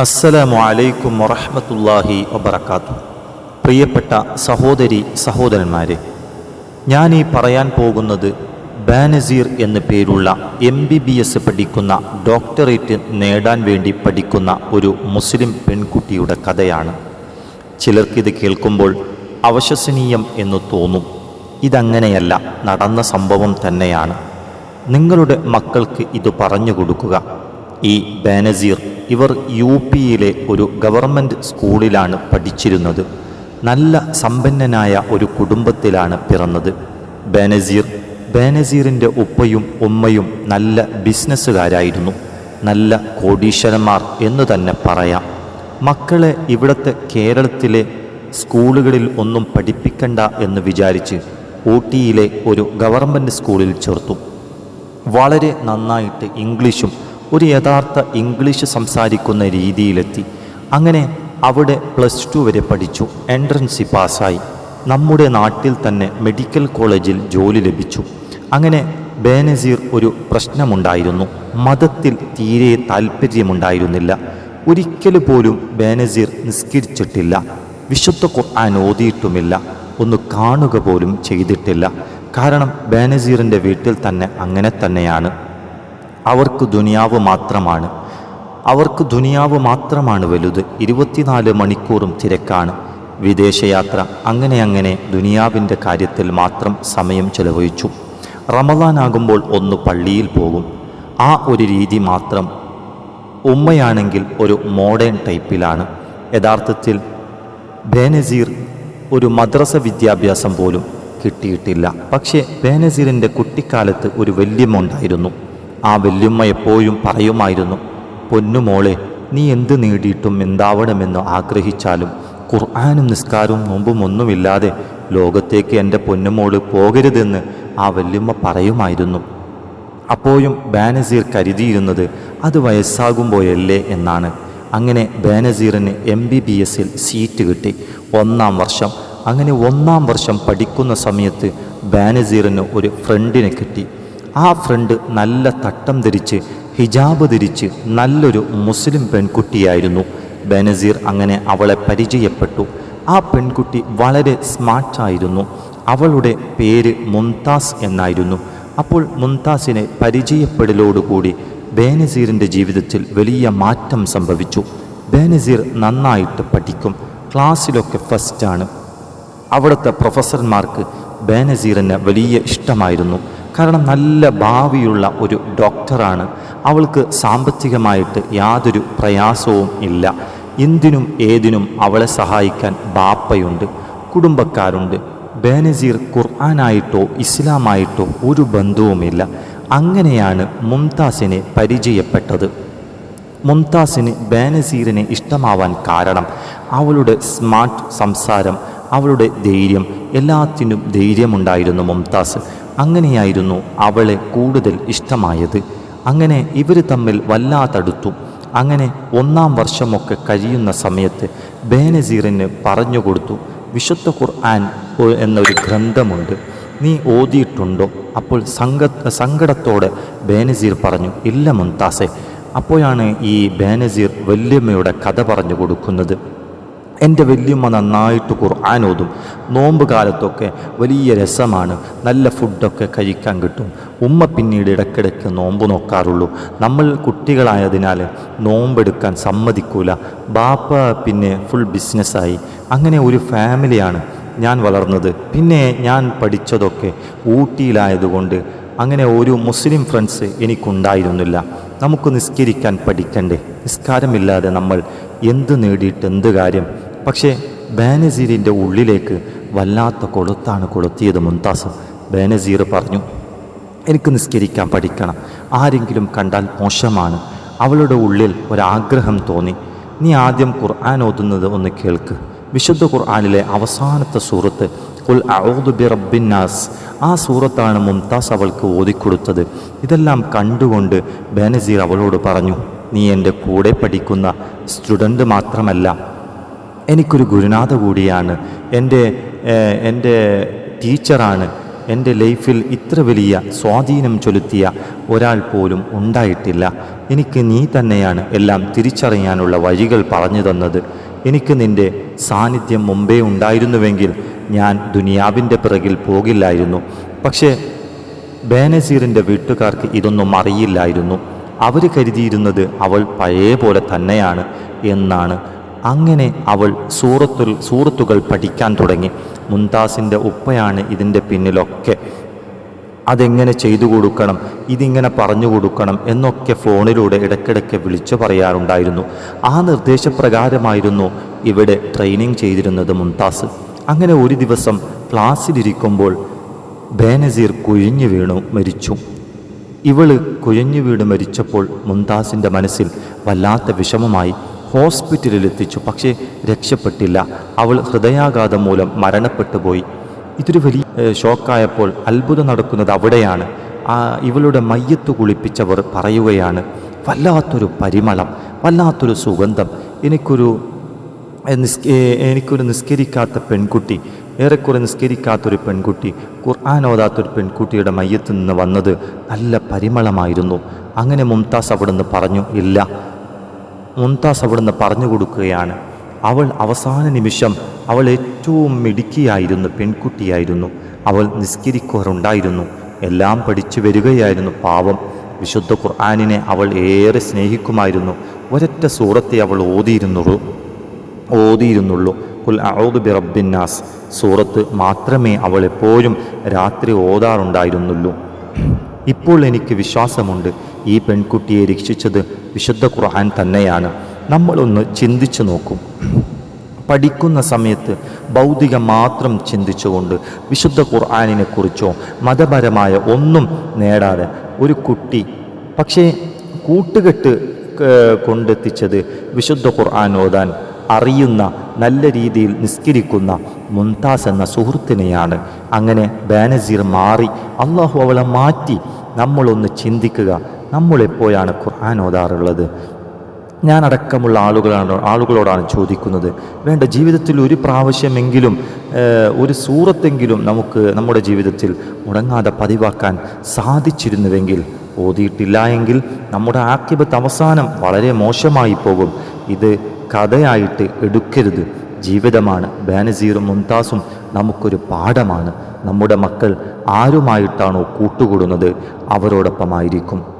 അസ്സലാമു അലൈക്കും വറഹ്മത്തുള്ളാഹി വബറകാത്തു പ്രിയപ്പെട്ട സഹോദരി സഹോദരന്മാരെ ഞാൻ ഈ പറയാൻ പോകുന്നത് ബാനസീർ എന്ന പേരുള്ള എം ബി ബി എസ് പഠിക്കുന്ന ഡോക്ടറേറ്റ് നേടാൻ വേണ്ടി പഠിക്കുന്ന ഒരു മുസ്ലിം പെൺകുട്ടിയുടെ കഥയാണ്. ചിലർക്കിത് കേൾക്കുമ്പോൾ അവശസനീയം എന്ന് തോന്നും. ഇതങ്ങനെയല്ല നടന്ന സംഭവം തന്നെയാണ്. നിങ്ങളുടെ മക്കൾക്ക് ഇത് പറഞ്ഞു കൊടുക്കുക. ഈ ബാനസീർ ഇവർ യു പിയിലെ ഒരു ഗവൺമെന്റ് സ്കൂളിലാണ് പഠിച്ചിരുന്നത്. നല്ല സമ്പന്നനായ ഒരു കുടുംബത്തിലാണ് പിറന്നത്. ബാനസീർ ബാനസീറിന്റെ ഉപ്പയും ഉമ്മയും നല്ല ബിസിനസ്സുകാരായിരുന്നു. നല്ല കോടീശ്വരന്മാർ എന്ന് തന്നെ പറയാം. മക്കളെ ഇവിടുത്തെ കേരളത്തിലെ സ്കൂളുകളിൽ ഒന്നും പഠിപ്പിക്കണ്ട എന്ന് വിചാരിച്ച് ഊട്ടിയിലെ ഒരു ഗവൺമെന്റ് സ്കൂളിൽ ചേർത്തു. വളരെ നന്നായിട്ട് ഇംഗ്ലീഷും ഒരു യഥാർത്ഥ ഇംഗ്ലീഷ് സംസാരിക്കുന്ന രീതിയിലെത്തി. അങ്ങനെ അവിടെ പ്ലസ് ടു വരെ പഠിച്ചു. എൻട്രൻസി പാസ്സായി. നമ്മുടെ നാട്ടിൽ തന്നെ മെഡിക്കൽ കോളേജിൽ ജോലി ലഭിച്ചു. അങ്ങനെ ബേനസീർ ഒരു പ്രശ്നമുണ്ടായിരുന്നു. മതത്തിൽ തീരെ താല്പര്യമുണ്ടായിരുന്നില്ല. ഒരിക്കലും പോലും ബേനസീർ നിസ്കരിച്ചിട്ടില്ല. വിശുദ്ധ ഖുർആൻ ഓതിയിട്ടുമില്ല. ഒന്ന് കാണുക പോലും ചെയ്തിട്ടില്ല. കാരണം ബേനസീറിന്റെ വീട്ടിൽ തന്നെ അങ്ങനെ തന്നെയാണ്. അവർക്ക് ദുനിയാവ് മാത്രമാണ്. അവർക്ക് ദുനിയാവ് മാത്രമാണ് വലുത്. ഇരുപത്തിനാല് മണിക്കൂറും തിരക്കാണ്. വിദേശയാത്ര അങ്ങനെ അങ്ങനെ ദുനിയാവിന്റെ കാര്യത്തിൽ മാത്രം സമയം ചെലവഴിച്ചു. റമദാനാകുമ്പോൾ ഒന്ന് പള്ളിയിൽ പോകും. ആ ഒരു രീതി മാത്രം ഉമ്മയാണെങ്കിൽ ഒരു മോഡേൺ ടൈപ്പിലാണ്. യഥാർത്ഥത്തിൽ ബേനസീർ ഒരു മദ്രസ വിദ്യാഭ്യാസം പോലും കിട്ടിയിട്ടില്ല. പക്ഷേ ബേനസീറിന്റെ കുട്ടിക്കാലത്ത് ഒരു വല്യമ്മ ഉണ്ടായിരുന്നു. ആ വല്യമ്മ എപ്പോഴും പറയുമായിരുന്നു പൊന്നുമോളെ നീ എന്ത് നേടിയിട്ടും എന്താവണമെന്ന് ആഗ്രഹിച്ചാലും ഖുർആാനും നിസ്കാരവും നോമ്പും ഒന്നുമില്ലാതെ ലോകത്തേക്ക് എന്റെ പൊന്നുമോൾ പോകരുതെന്ന് ആ വല്യമ്മ പറയുമായിരുന്നു. അപ്പോഴും ബാനസീർ കരുതിയിരുന്നത് അത് വയസ്സാകുമ്പോഴല്ലേ എന്നാണ്. അങ്ങനെ ബാനസീറിന് എം ബി ബി എസിൽ സീറ്റ് കിട്ടി. ഒന്നാം വർഷം അങ്ങനെ ഒന്നാം വർഷം പഠിക്കുന്ന സമയത്ത് ബാനസീറിന് ഒരു ഫ്രണ്ടിനെ കിട്ടി. ആ ഫ്രണ്ട് നല്ല തട്ടം ധരിച്ച് ഹിജാബ് ധരിച്ച് നല്ലൊരു മുസ്ലിം പെൺകുട്ടിയായിരുന്നു. ബനസീർ അങ്ങനെ അവളെ പരിചയപ്പെട്ടു. ആ പെൺകുട്ടി വളരെ സ്മാർട്ടായിരുന്നു അവളുടെ പേര് മുംതാസ് എന്നായിരുന്നു. അപ്പോൾ മുംതാസിനെ പരിചയപ്പെടലോടുകൂടി ബേനസീറിന്റെ ജീവിതത്തിൽ വലിയ മാറ്റം സംഭവിച്ചു. ബേനസീർ നന്നായിട്ട് പഠിക്കും. ക്ലാസ്സിലൊക്കെ ഫസ്റ്റാണ് അവിടുത്തെ പ്രൊഫസർമാർക്ക് ബേനസീറിന് വലിയ ഇഷ്ടമായിരുന്നു. കാരണം നല്ല ഭാവിയുള്ള ഒരു ഡോക്ടറാണ്. അവൾക്ക് സാമ്പത്തികമായിട്ട് യാതൊരു പ്രയാസവും ഇല്ല. എന്തിനും ഏതിനും അവളെ സഹായിക്കാൻ ബാപ്പയുണ്ട് കുടുംബക്കാരുണ്ട്. ബേനസീർ ഖുർആാനായിട്ടോ ഇസ്ലാമായിട്ടോ ഒരു ബന്ധവുമില്ല. അങ്ങനെയാണ് മുംതാസിനെ പരിചയപ്പെട്ടത്. മുംതാസിന് ബേനസീറിനെ ഇഷ്ടമാവാൻ കാരണം അവളുടെ സ്മാർട്ട് സംസാരം അവളുടെ ധൈര്യം എല്ലാത്തിനും ധൈര്യമുണ്ടായിരുന്നു മുംതാസ്. അങ്ങനെയായിരുന്നു അവളെ കൂടുതൽ ഇഷ്ടമായത്. അങ്ങനെ ഇവർ തമ്മിൽ വല്ലാതടുത്തു അങ്ങനെ ഒന്നാം വർഷമൊക്കെ കഴിയുന്ന സമയത്ത് ബേനസീറിന് പറഞ്ഞുകൊടുത്തു വിശുദ്ധ ഖുർആൻ എന്നൊരു ഗ്രന്ഥമുണ്ട്. നീ ഓതിയിട്ടുണ്ടോ? അപ്പോൾ സങ്ക സങ്കടത്തോടെ ബേനസീർ പറഞ്ഞു ഇല്ല മുംതാസെ. അപ്പോഴാണ് ഈ ബേനസീർ വല്യമ്മയുടെ കഥ പറഞ്ഞു കൊടുക്കുന്നത്. എന്റെ വലിയമ്മ നന്നായിട്ട് ഖുർആൻ ഓതും. നോമ്പ് കാലത്തൊക്കെ വലിയ രസമാണ്. നല്ല ഫുഡൊക്കെ കഴിക്കാൻ കിട്ടും. ഉമ്മ പിന്നീട് ഇടയ്ക്കിടയ്ക്ക് നോമ്പ് നോക്കാറുള്ളൂ. നമ്മൾ കുട്ടികളായതിനാൽ നോമ്പെടുക്കാൻ സമ്മതിക്കൂല. ബാപ്പ പിന്നെ ഫുൾ ബിസിനസ്സായി അങ്ങനെ ഒരു ഫാമിലിയാണ് ഞാൻ വളർന്നത്. പിന്നെ ഞാൻ പഠിച്ചതൊക്കെ ഊട്ടിയിലായതുകൊണ്ട് അങ്ങനെ ഒരു മുസ്ലിം ഫ്രണ്ട്സ് എനിക്കുണ്ടായിരുന്നില്ല. നമുക്ക് നിസ്കരിക്കാൻ പഠിക്കണ്ടേ? നിസ്കാരമില്ലാതെ നമ്മൾ എന്ത് നേടിയിട്ട് എന്ത് കാര്യം? പക്ഷേ ബാനസീറിന്റെ ഉള്ളിലേക്ക് വല്ലാത്ത കൊളുത്താണ് കൊളുത്തിയത് മുംതാസ്. ബാനസീർ പറഞ്ഞു എനിക്ക് നിസ്കരിക്കാൻ പഠിക്കണം. ആരെങ്കിലും കണ്ടാൽ മോശമാണ്. അവളുടെ ഉള്ളിൽ ഒരാഗ്രഹം തോന്നി. നീ ആദ്യം ഖുർആൻ ഓതുന്നത് ഒന്ന് കേൾക്ക്. വിശുദ്ധ ഖുർആാനിലെ അവസാനത്തെ സൂറത്ത് ഔദു ബി റബ്ബിന്നാസ് ആ സൂറത്താണ് മുംതാസ് അവൾക്ക് ഓതിക്കൊടുത്തത്. ഇതെല്ലാം കണ്ടുകൊണ്ട് ബാനസീർ അവളോട് പറഞ്ഞു നീ എന്റെ കൂടെ പഠിക്കുന്ന സ്റ്റുഡന്റ് മാത്രമല്ല. എനിക്കൊരു ഗുരുനാഥ കൂടിയാണ്. എന്റെ എന്റെ ടീച്ചറാണ്. എന്റെ ലൈഫിൽ ഇത്ര വലിയ സ്വാധീനം ചൊലുത്തിയ ഒരാൾ പോലും ഉണ്ടായിട്ടില്ല. എനിക്ക് നീ തന്നെയാണ് എല്ലാം തിരിച്ചറിയാനുള്ള വഴികൾ പറഞ്ഞു തന്നത്. എനിക്ക് നിന്റെ സാന്നിധ്യം മുമ്പേ ഉണ്ടായിരുന്നുവെങ്കിൽ ഞാൻ ദുനിയാവിന്റെ പിറകിൽ പോകില്ലായിരുന്നു. പക്ഷേ ബേനസീറിന്റെ വീട്ടുകാർക്ക് ഇതൊന്നും അറിയില്ലായിരുന്നു. അവർ കരുതിയിരുന്നത് അവൾ പഴയ പോലെ തന്നെയാണ് എന്നാണ് അങ്ങനെ അവൾ സൂറത്തുൽ സൂറത്തുകൾ പഠിക്കാൻ തുടങ്ങി. മുംതാസിന്റെ ഉപ്പയാണ് ഇതിന്റെ പിന്നിലൊക്കെ അതെങ്ങനെ ചെയ്തു കൊടുക്കണം ഇതിങ്ങനെ പറഞ്ഞു കൊടുക്കണം എന്നൊക്കെ ഫോണിലൂടെ ഇടയ്ക്കിടയ്ക്ക് വിളിച്ചു പറയാറുണ്ടായിരുന്നു. ആ നിർദ്ദേശപ്രകാരമായിരുന്നു ഇവിടെ ട്രെയിനിങ് ചെയ്തിരുന്നത് മുംതാസ്. അങ്ങനെ ഒരു ദിവസം ക്ലാസ്സിലിരിക്കുമ്പോൾ ബേനസീർ കുഴിഞ്ഞു വീണു മരിച്ചു. ഇവൾ കുഴഞ്ഞു വീട് മരിച്ചപ്പോൾ മുംതാസിന്റെ മനസ്സിൽ വല്ലാത്ത വിഷമമായി. ഹോസ്പിറ്റലിൽ എത്തിച്ചു പക്ഷേ രക്ഷപ്പെട്ടില്ല. അവൾ ഹൃദയാഘാതം മൂലം മരണപ്പെട്ടു പോയി ഇതൊരു വലിയ ഷോക്കായപ്പോൾ അത്ഭുതം നടക്കുന്നത് അവിടെയാണ്. ആ ഇവളുടെ മയ്യത്ത് കുളിപ്പിച്ചവർ പറയുകയാണ് വല്ലാത്തൊരു പരിമളം വല്ലാത്തൊരു സുഗന്ധം. എനിക്കൊരു എനിക്കൊരു നിസ്കരിക്കാത്ത പെൺകുട്ടി ഏറെക്കുറെ നിസ്കരിക്കാത്തൊരു പെൺകുട്ടി ഖുർആൻ ഓതാത്തൊരു പെൺകുട്ടിയുടെ മയ്യത്ത് നിന്ന് വന്നത് നല്ല പരിമളമായിരുന്നു. അങ്ങനെ മുംതാസ് അവിടുന്ന് പറഞ്ഞു ഇല്ല മുംതാസ് അവിടുന്ന് പറഞ്ഞു കൊടുക്കുകയാണ്. അവൾ അവസാന നിമിഷം അവൾ ഏറ്റവും മിടുക്കിയായിരുന്നു പെൺകുട്ടിയായിരുന്നു. അവൾ നിസ്കരിക്കാറുണ്ടായിരുന്നു എല്ലാം പഠിച്ചു വരികയായിരുന്നു പാവം. വിശുദ്ധ ഖുർആാനിനെ അവൾ ഏറെ സ്നേഹിക്കുമായിരുന്നു. ഒരൊറ്റ സൂറത്തെ അവൾ ഓതിയിരുന്നുള്ളൂ. ഓതിയിരുന്നുള്ളൂ. കുൽ ഔദു ബി റബ്ബിന്നാസ് സൂറത്ത് മാത്രമേ അവൾ എപ്പോഴും രാത്രി ഓതാറുണ്ടായിരുന്നുള്ളൂ. ഇപ്പോൾ എനിക്ക് വിശ്വാസമുണ്ട്. ഈ പെൺകുട്ടിയെ രക്ഷിച്ചത് വിശുദ്ധ ഖുർആൻ തന്നെയാണ്. നമ്മളൊന്ന് ചിന്തിച്ചു നോക്കും. പഠിക്കുന്ന സമയത്ത് ഭൗതികം മാത്രം ചിന്തിച്ചുകൊണ്ട് വിശുദ്ധ ഖുർആാനിനെക്കുറിച്ചോ മതപരമായ ഒന്നും നേടാതെ ഒരു കുട്ടി പക്ഷേ കൂട്ടുകെട്ട് കൊണ്ടെത്തിച്ചത് വിശുദ്ധ ഖുർആൻ ഓതാൻ അറിയുന്ന നല്ല രീതിയിൽ നിസ്കരിക്കുന്ന മുംതാസ് എന്ന സുഹൃത്തിനെയാണ്. അങ്ങനെ ബാനസീർ മാറി അള്ളാഹു അവളെ മാറ്റി നമ്മളൊന്ന് ചിന്തിക്കുക. നമ്മളെപ്പോഴാണ് ഖുർആൻ ഓതാറുള്ളത്? ഞാൻ അടക്കമുള്ള ആളുകളാണ് ആളുകളോടാണ് ചോദിക്കുന്നത്. വേണ്ട ജീവിതത്തിൽ ഒരു പ്രാവശ്യമെങ്കിലും ഒരു സൂറത്തെങ്കിലും നമുക്ക് നമ്മുടെ ജീവിതത്തിൽ മുടങ്ങാതെ പതിവാക്കാൻ സാധിച്ചിരുന്നുവെങ്കിൽ ഓതിയിട്ടില്ല എങ്കിൽ നമ്മുടെ ആക്കിബത്ത് അവസാനം വളരെ മോശമായി പോകും. ഇത് കഥയായിട്ട് എടുക്കരുത്. ജീവിതമാണ് ബാനസീറും മുംതാസും നമുക്കൊരു പാഠമാണ്. നമ്മുടെ മക്കൾ ആരുമായിട്ടാണോ കൂട്ടുകൂടുന്നത്? അവരോടൊപ്പമായിരിക്കും.